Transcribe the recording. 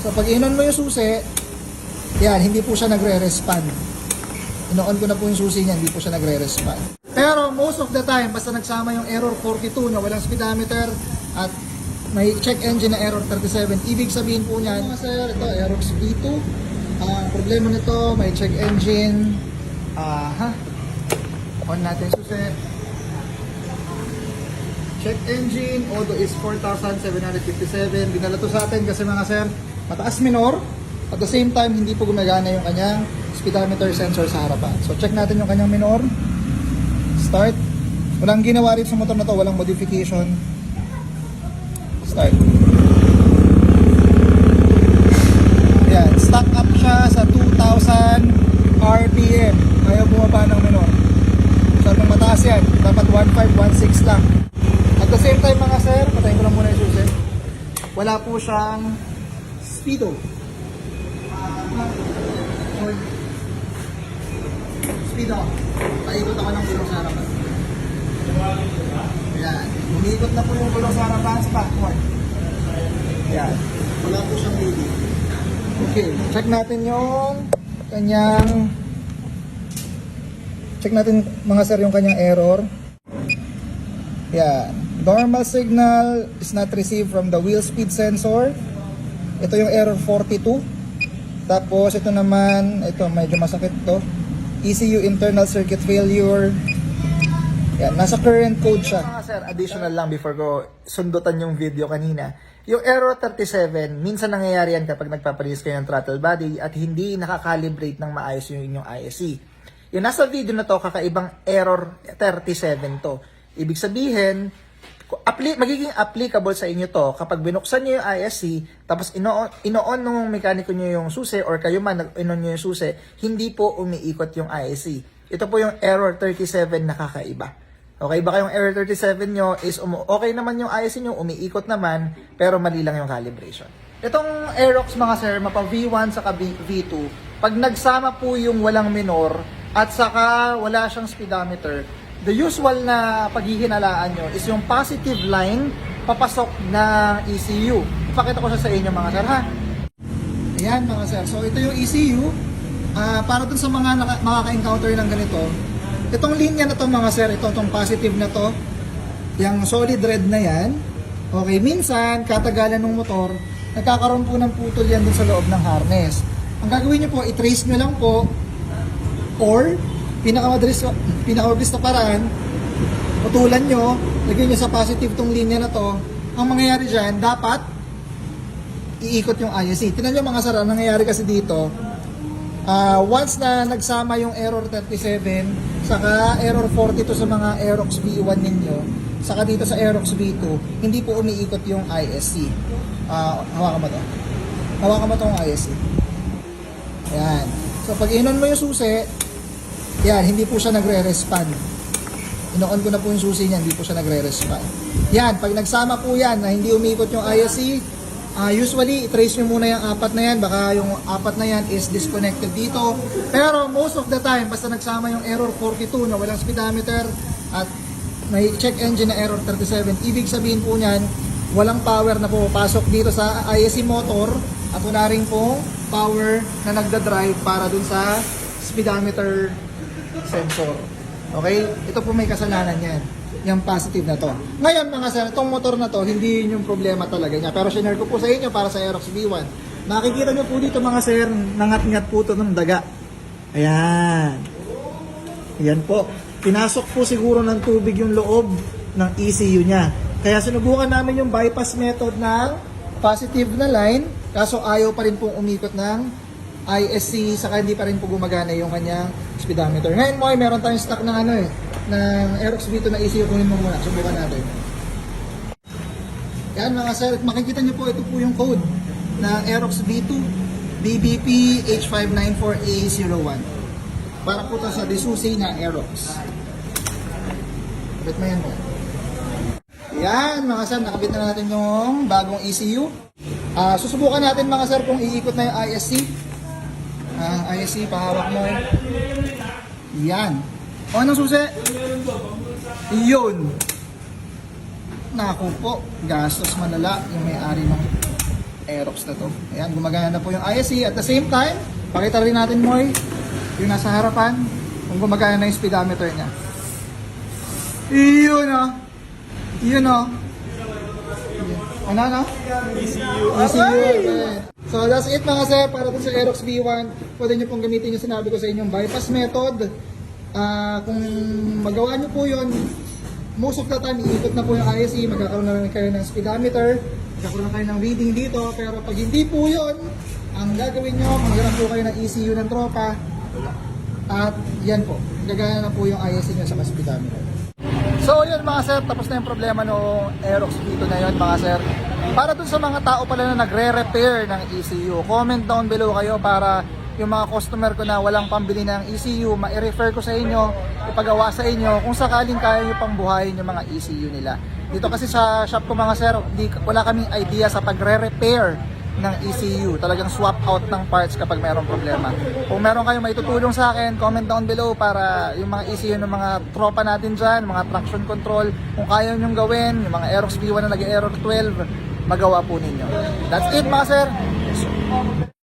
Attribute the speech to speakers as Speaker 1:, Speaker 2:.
Speaker 1: So pag inon mo yung susi, yan, hindi po siya nagre-respond. Inoon ko na po yung susi niya, hindi po siya nagre-respond. Pero most of the time, basta nagsama yung error 42 na walang speedometer at may check engine na error 37, ibig sabihin po niyan, mga sir, ito, error V2. Ang problema nito, may check engine. Ah, ha? On natin susi. Check engine, auto is 4,757. Dinala to sa atin kasi mga sir, mataas minor. At the same time, hindi po gumagana yung kanyang speedometer sensor sa harapan. So check natin yung kanyang minor. Start. Walang ginawa rin sa motor na to, walang modification. Start. Yan, stock up siya sa 2,000 RPM. Ayaw bumaba ng minor. Masyadong mataas yan. Dapat 1.5, 1.6 lang. At the same time mga sir, patayin ko lang muna yung susi. Wala po siyang speedo. Hold. Speedo. Paikot ako ng gulong sa harapan. Ayan. Umiikot na po yung gulong sa harapan sa backward. Ayan. Wala po siyang leading. Okay. Check natin yung kanyang check natin mga sir yung kanyang error. Yan. Normal signal is not received from the wheel speed sensor. Ito yung error 42. Tapos ito naman, ito medyo masakit to. ECU internal circuit failure. Yan, nasa current code siya. Mga sir, additional lang before ko sundutan yung video kanina. Yung error 37, minsan nangyayari yan kapag nagpapalis kayo ng throttle body at hindi nakakalibrate ng maayos yung inyong ISC. Yung nasa video na to, kakaibang error 37 to. Ibig sabihin, appli magiging applicable sa inyo to kapag binuksan nyo yung ISC, tapos ino-on, ino-on nung mekaniko nyo yung susi or kayo man nag-on nyo yung susi, hindi po umiikot yung ISC. Ito po yung error 37 na kakaiba. Okay, baka yung error 37 nyo is umu- okay naman yung ISC nyo, umiikot naman, pero mali lang yung calibration. Itong Aerox mga sir, mapa V1 sa V2, pag nagsama po yung walang minor at saka wala siyang speedometer, the usual na paghihinalaan nyo is yung positive line papasok ng ECU. Ipakita ko siya sa inyo mga sir ha. Ayan mga sir, so ito yung ECU. Ah, para dun sa mga makaka-encounter ng ganito, itong linya na to mga sir, ito itong positive na to, yung solid red na yan, okay, minsan, katagalan ng motor, nagkakaroon po ng putol yan dun sa loob ng harness. Ang gagawin nyo po, i-trace nyo lang po, or, pinakamadalis, pinakamabilis na paraan, putulan nyo, lagyan nyo sa positive tong linya na to, ang mangyayari dyan, dapat, iikot yung ISC. Tingnan nyo mga sir, ang nangyayari kasi dito, ah, once na nagsama yung error 37, saka error 42 sa mga Aerox V1 ninyo, saka dito sa Aerox V2, hindi po umiikot yung ISC. Ah, hawakan mo to. Hawakan mo tong ISC. Ayan. So pag inon mo yung susi, yan, hindi po siya nagre-respond. Ino-on ko na po yung susi niya, hindi po siya nagre-respond. Yan, pag nagsama po yan na hindi umiikot yung ISC, ah, usually, trace nyo muna yung apat na yan. Baka yung apat na yan is disconnected dito. Pero most of the time, basta nagsama yung error 42 na walang speedometer at may check engine na error 37, ibig sabihin po niyan, walang power na pumapasok dito sa ISC motor at wala rin pong power na nagda-drive para dun sa speedometer sensor. Okay? Ito po may kasalanan yan. Yung positive na to. Ngayon mga sir, itong motor na to, hindi yun yung problema talaga niya. Pero sinare ko po sa inyo para sa Aerox V1. Makikita nyo po dito mga sir, nangat-ngat po ito ng daga. Ayan. Ayan po. Pinasok po siguro ng tubig yung loob ng ECU niya. Kaya sinubukan namin yung bypass method ng positive na line, kaso ayaw pa rin pong umikot ng ISC, saka hindi pa rin po gumagana yung kanyang speedometer. Ngayon mo ay meron tayong stock ng ano eh, ng Aerox V2 na ECU, kunin mo muna, subukan natin. Yan mga sir, makikita nyo po, ito po yung code ng Aerox V2 BBP H594A01 para po to sa Disusi na Aerox. Kapit mo yan mo. Yan mga sir, nakabit na natin yung bagong ECU. Ah, susubukan natin mga sir kung iikot na yung ISC. Ah, ISC, pahawak mo. Yan. O, anong susi? Yun. Naku po, gastos malala yung may-ari ng Aerox na to. Ayan, gumagana na po yung ISC. At the same time, pakita rin natin mo yung nasa harapan kung gumagana na yung speedometer niya. Iyon ah. Iyon ah. Ano, ano? ECU. ECU. So that's it mga sir, para dun sa Aerox V1, pwede nyo pong gamitin yung sinabi ko sa inyong bypass method. Ah, kung magawa nyo po yun, most of the time, iikot na po yung ISE, magkakaroon na rin kayo ng speedometer, magkakaroon na kayo ng reading dito, pero pag hindi po yun, ang gagawin nyo, magkaroon po kayo ng ECU ng tropa, at yan po, gagana na po yung ISE nyo sa speedometer. So yun mga sir, tapos na yung problema no Aerox dito na yun mga sir. Para dun sa mga tao pala na nagre-repair ng ECU, comment down below kayo para yung mga customer ko na walang pambili ng ECU, ma-refer ko sa inyo, ipagawa sa inyo kung sakaling kaya nyo pang buhayin yung mga ECU nila. Dito kasi sa shop ko mga sir, di, wala kaming idea sa pagre-repair ng ECU. Talagang swap out ng parts kapag mayroong problema. Kung meron kayong may tutulong sa akin, comment down below para yung mga ECU ng mga tropa natin dyan, mga traction control, kung kaya nyong gawin, yung mga Aerox V1 na nag-Aerox 12, magawa po ninyo. That's it mga sir.